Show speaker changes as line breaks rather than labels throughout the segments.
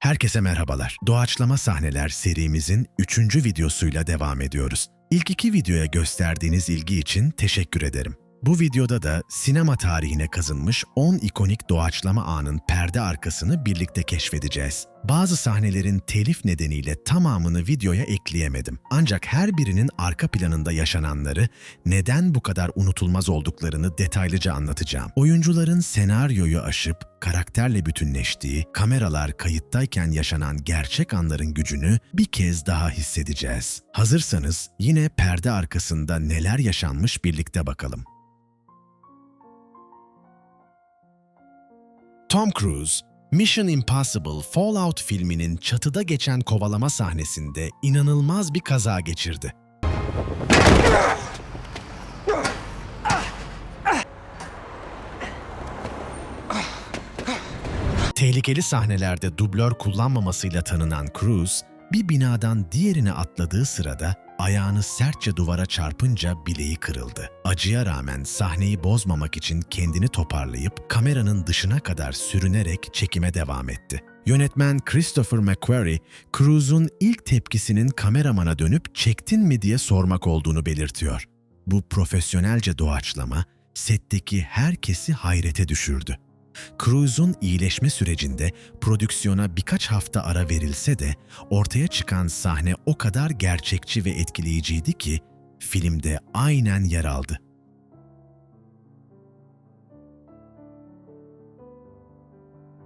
Herkese merhabalar. Doğaçlama sahneler serimizin 3. videosuyla devam ediyoruz. İlk iki videoya gösterdiğiniz ilgi için teşekkür ederim. Bu videoda da sinema tarihine kazınmış 10 ikonik doğaçlama anın perde arkasını birlikte keşfedeceğiz. Bazı sahnelerin telif nedeniyle tamamını videoya ekleyemedim. Ancak her birinin arka planında yaşananları, neden bu kadar unutulmaz olduklarını detaylıca anlatacağım. Oyuncuların senaryoyu aşıp karakterle bütünleştiği, kameralar kayıttayken yaşanan gerçek anların gücünü bir kez daha hissedeceğiz. Hazırsanız yine perde arkasında neler yaşanmış birlikte bakalım. Tom Cruise, Mission Impossible Fallout filminin çatıda geçen kovalama sahnesinde inanılmaz bir kaza geçirdi. Tehlikeli sahnelerde dublör kullanmamasıyla tanınan Cruise, bir binadan diğerine atladığı sırada ayağını sertçe duvara çarpınca bileği kırıldı. Acıya rağmen sahneyi bozmamak için kendini toparlayıp kameranın dışına kadar sürünerek çekime devam etti. Yönetmen Christopher McQuarrie, Cruise'un ilk tepkisinin kameramana dönüp çektin mi diye sormak olduğunu belirtiyor. Bu profesyonelce doğaçlama, setteki herkesi hayrete düşürdü. Cruise'un iyileşme sürecinde prodüksiyona birkaç hafta ara verilse de ortaya çıkan sahne o kadar gerçekçi ve etkileyiciydi ki filmde aynen yer aldı.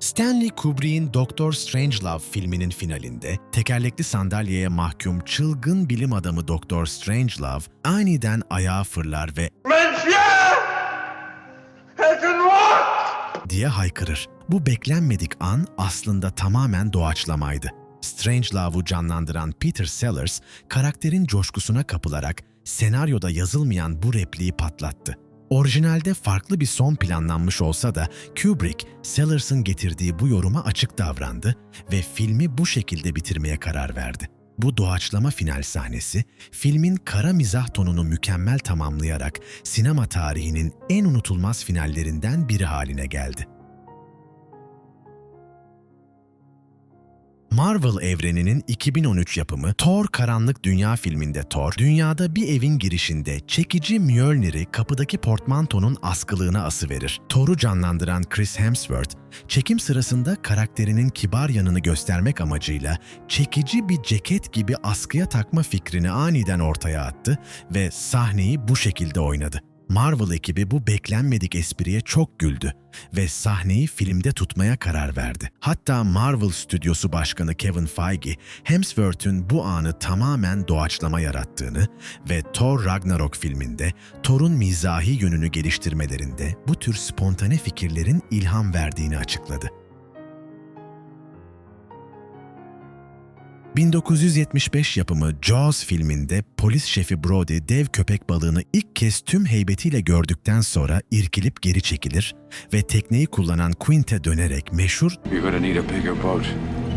Stanley Kubrick'in Doctor Strangelove filminin finalinde tekerlekli sandalyeye mahkum çılgın bilim adamı Doctor Strangelove aniden ayağa fırlar ve diye haykırır. Bu beklenmedik an aslında tamamen doğaçlamaydı. Strangelove'u canlandıran Peter Sellers, karakterin coşkusuna kapılarak senaryoda yazılmayan bu repliği patlattı. Orijinalde farklı bir son planlanmış olsa da Kubrick, Sellers'ın getirdiği bu yoruma açık davrandı ve filmi bu şekilde bitirmeye karar verdi. Bu doğaçlama final sahnesi, filmin kara mizah tonunu mükemmel tamamlayarak sinema tarihinin en unutulmaz finallerinden biri haline geldi. Marvel evreninin 2013 yapımı Thor Karanlık Dünya filminde Thor, dünyada bir evin girişinde çekici Mjolnir'i kapıdaki portmantonun askılığına asıverir. Thor'u canlandıran Chris Hemsworth, çekim sırasında karakterinin kibar yanını göstermek amacıyla çekici bir ceket gibi askıya takma fikrini aniden ortaya attı ve sahneyi bu şekilde oynadı. Marvel ekibi bu beklenmedik espriye çok güldü ve sahneyi filmde tutmaya karar verdi. Hatta Marvel Stüdyosu Başkanı Kevin Feige, Hemsworth'un bu anı tamamen doğaçlama yarattığını ve Thor Ragnarok filminde Thor'un mizahi yönünü geliştirmelerinde bu tür spontane fikirlerin ilham verdiğini açıkladı. 1975 yapımı Jaws filminde polis şefi Brody dev köpek balığını ilk kez tüm heybetiyle gördükten sonra irkilip geri çekilir ve tekneyi kullanan Quint'e dönerek meşhur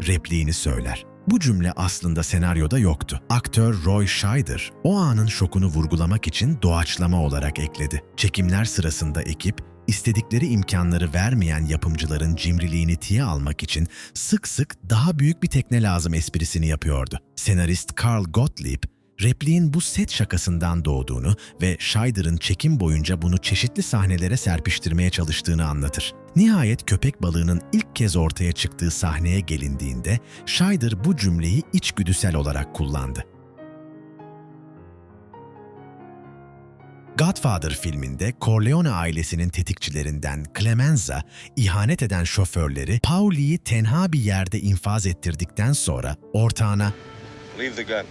repliğini söyler. Bu cümle aslında senaryoda yoktu. Aktör Roy Scheider o anın şokunu vurgulamak için doğaçlama olarak ekledi. Çekimler sırasında ekip istedikleri imkanları vermeyen yapımcıların cimriliğini tiye almak için sık sık daha büyük bir tekne lazım esprisini yapıyordu. Senarist Carl Gottlieb, repliğin bu set şakasından doğduğunu ve Scheider'ın çekim boyunca bunu çeşitli sahnelere serpiştirmeye çalıştığını anlatır. Nihayet köpek balığının ilk kez ortaya çıktığı sahneye gelindiğinde Scheider bu cümleyi içgüdüsel olarak kullandı. Godfather filminde Corleone ailesinin tetikçilerinden Clemenza, ihanet eden şoförleri Pauli'yi tenha bir yerde infaz ettirdikten sonra ortağına
Leave the gun.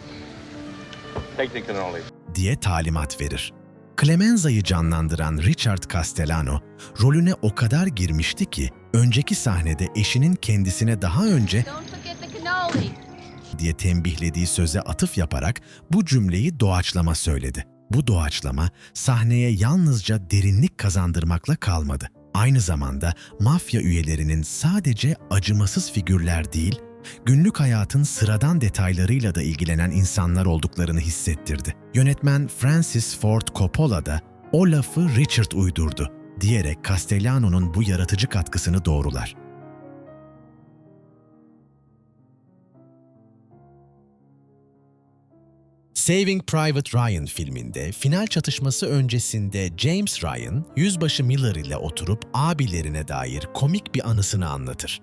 Take the cannoli.
diye talimat verir. Clemenza'yı canlandıran Richard Castellano, rolüne o kadar girmişti ki, önceki sahnede eşinin kendisine daha önce
Don't forget the cannoli.
diye tembihlediği söze atıf yaparak bu cümleyi doğaçlama söyledi. Bu doğaçlama sahneye yalnızca derinlik kazandırmakla kalmadı. Aynı zamanda mafya üyelerinin sadece acımasız figürler değil, günlük hayatın sıradan detaylarıyla da ilgilenen insanlar olduklarını hissettirdi. Yönetmen Francis Ford Coppola da o lafı Richard uydurdu diyerek Castellano'nun bu yaratıcı katkısını doğrular. Saving Private Ryan filminde final çatışması öncesinde James Ryan, yüzbaşı Miller ile oturup abilerine dair komik bir anısını anlatır.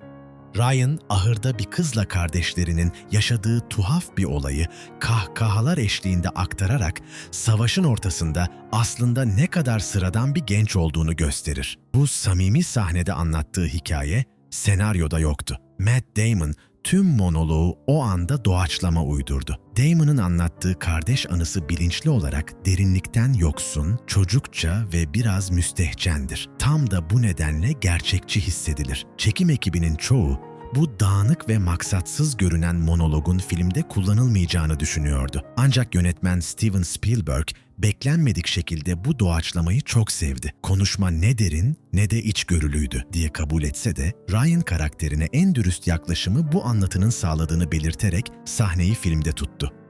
Ryan, ahırda bir kızla kardeşlerinin yaşadığı tuhaf bir olayı kahkahalar eşliğinde aktararak savaşın ortasında aslında ne kadar sıradan bir genç olduğunu gösterir. Bu samimi sahnede anlattığı hikaye senaryoda yoktu. Matt Damon tüm monoloğu o anda doğaçlama uydurdu. Damon'ın anlattığı kardeş anısı bilinçli olarak derinlikten yoksun, çocukça ve biraz müstehcendir. Tam da bu nedenle gerçekçi hissedilir. Çekim ekibinin çoğu bu dağınık ve maksatsız görünen monologun filmde kullanılmayacağını düşünüyordu. Ancak yönetmen Steven Spielberg beklenmedik şekilde bu doğaçlamayı çok sevdi. Konuşma ne derin ne de içgörülüydü diye kabul etse de Ryan karakterine en dürüst yaklaşımı bu anlatının sağladığını belirterek sahneyi filmde tuttu.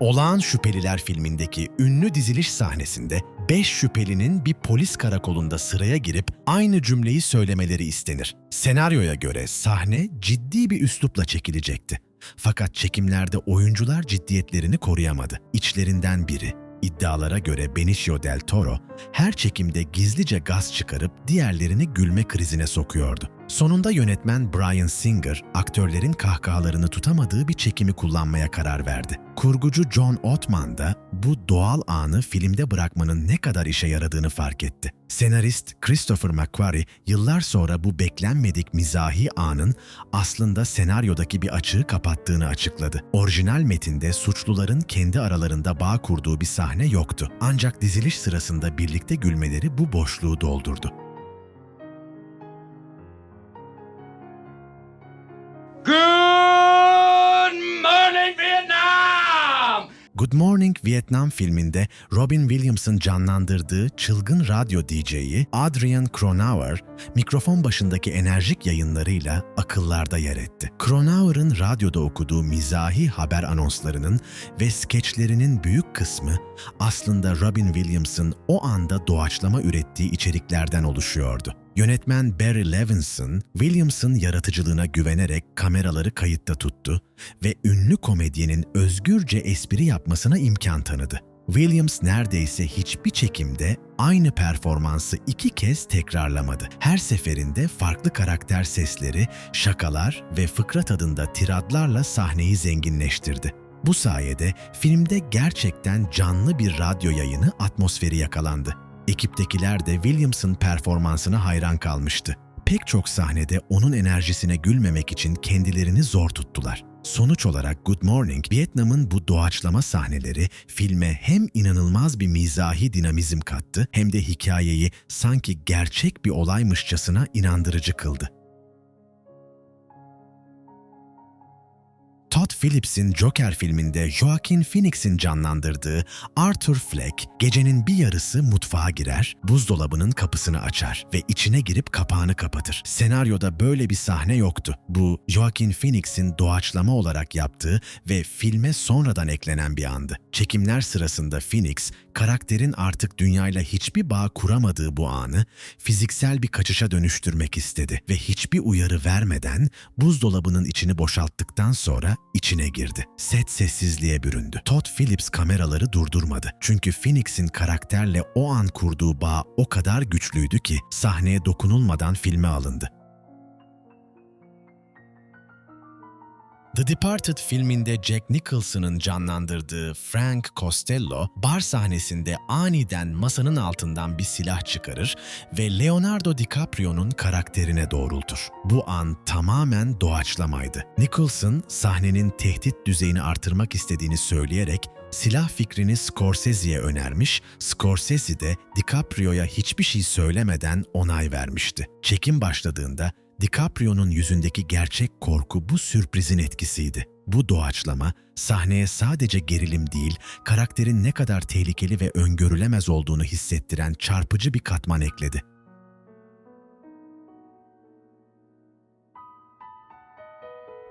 Olağan Şüpheliler filmindeki ünlü diziliş sahnesinde beş şüphelinin bir polis karakolunda sıraya girip aynı cümleyi söylemeleri istenir. Senaryoya göre sahne ciddi bir üslupla çekilecekti. Fakat çekimlerde oyuncular ciddiyetlerini koruyamadı. İçlerinden biri, iddialara göre Benicio del Toro, her çekimde gizlice gaz çıkarıp diğerlerini gülme krizine sokuyordu. Sonunda yönetmen Brian Singer, aktörlerin kahkahalarını tutamadığı bir çekimi kullanmaya karar verdi. Kurgucu John Ottman da bu doğal anı filmde bırakmanın ne kadar işe yaradığını fark etti. Senarist Christopher McQuarrie yıllar sonra bu beklenmedik mizahi anın aslında senaryodaki bir açığı kapattığını açıkladı. Orijinal metinde suçluların kendi aralarında bağ kurduğu bir sahne yoktu. Ancak diziliş sırasında birlikte gülmeleri bu boşluğu doldurdu. Good Morning Vietnam filminde Robin Williams'ın canlandırdığı çılgın radyo DJ'yi Adrian Cronauer, mikrofon başındaki enerjik yayınlarıyla akıllarda yer etti. Cronauer'ın radyoda okuduğu mizahi haber anonslarının ve skeçlerinin büyük kısmı aslında Robin Williams'ın o anda doğaçlama ürettiği içeriklerden oluşuyordu. Yönetmen Barry Levinson, Williams'ın yaratıcılığına güvenerek kameraları kayıtta tuttu ve ünlü komedyenin özgürce espri yapmasına imkan tanıdı. Williams neredeyse hiçbir çekimde aynı performansı iki kez tekrarlamadı. Her seferinde farklı karakter sesleri, şakalar ve fıkra tadında tiradlarla sahneyi zenginleştirdi. Bu sayede filmde gerçekten canlı bir radyo yayını atmosferi yakalandı. Ekiptekiler de Williams'ın performansına hayran kalmıştı. Pek çok sahnede onun enerjisine gülmemek için kendilerini zor tuttular. Sonuç olarak Good Morning, Vietnam'ın bu doğaçlama sahneleri filme hem inanılmaz bir mizahi dinamizm kattı hem de hikayeyi sanki gerçek bir olaymışçasına inandırıcı kıldı. Todd Phillips'in Joker filminde Joaquin Phoenix'in canlandırdığı Arthur Fleck, gecenin bir yarısı mutfağa girer, buzdolabının kapısını açar ve içine girip kapağını kapatır. Senaryoda böyle bir sahne yoktu. Bu, Joaquin Phoenix'in doğaçlama olarak yaptığı ve filme sonradan eklenen bir andı. Çekimler sırasında Phoenix, karakterin artık dünyayla hiçbir bağ kuramadığı bu anı fiziksel bir kaçışa dönüştürmek istedi ve hiçbir uyarı vermeden buzdolabının içini boşalttıktan sonra içine girdi. Set sessizliğe büründü. Todd Phillips kameraları durdurmadı. Çünkü Phoenix'in karakterle o an kurduğu bağ o kadar güçlüydü ki sahneye dokunulmadan filme alındı. The Departed filminde Jack Nicholson'ın canlandırdığı Frank Costello, bar sahnesinde aniden masanın altından bir silah çıkarır ve Leonardo DiCaprio'nun karakterine doğrultur. Bu an tamamen doğaçlamaydı. Nicholson, sahnenin tehdit düzeyini artırmak istediğini söyleyerek silah fikrini Scorsese'ye önermiş, Scorsese de DiCaprio'ya hiçbir şey söylemeden onay vermişti. Çekim başladığında DiCaprio'nun yüzündeki gerçek korku bu sürprizin etkisiydi. Bu doğaçlama sahneye sadece gerilim değil, karakterin ne kadar tehlikeli ve öngörülemez olduğunu hissettiren çarpıcı bir katman ekledi.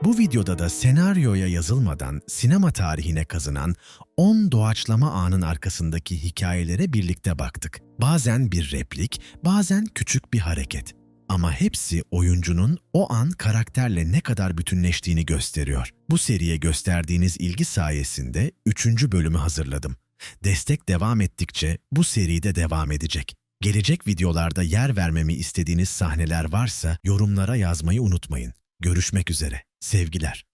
Bu videoda da senaryoya yazılmadan sinema tarihine kazınan 10 doğaçlama anın arkasındaki hikayelere birlikte baktık. Bazen bir replik, bazen küçük bir hareket. Ama hepsi oyuncunun o an karakterle ne kadar bütünleştiğini gösteriyor. Bu seriye gösterdiğiniz ilgi sayesinde 3. bölümü hazırladım. Destek devam ettikçe bu seride devam edecek. Gelecek videolarda yer vermemi istediğiniz sahneler varsa yorumlara yazmayı unutmayın. Görüşmek üzere. Sevgiler.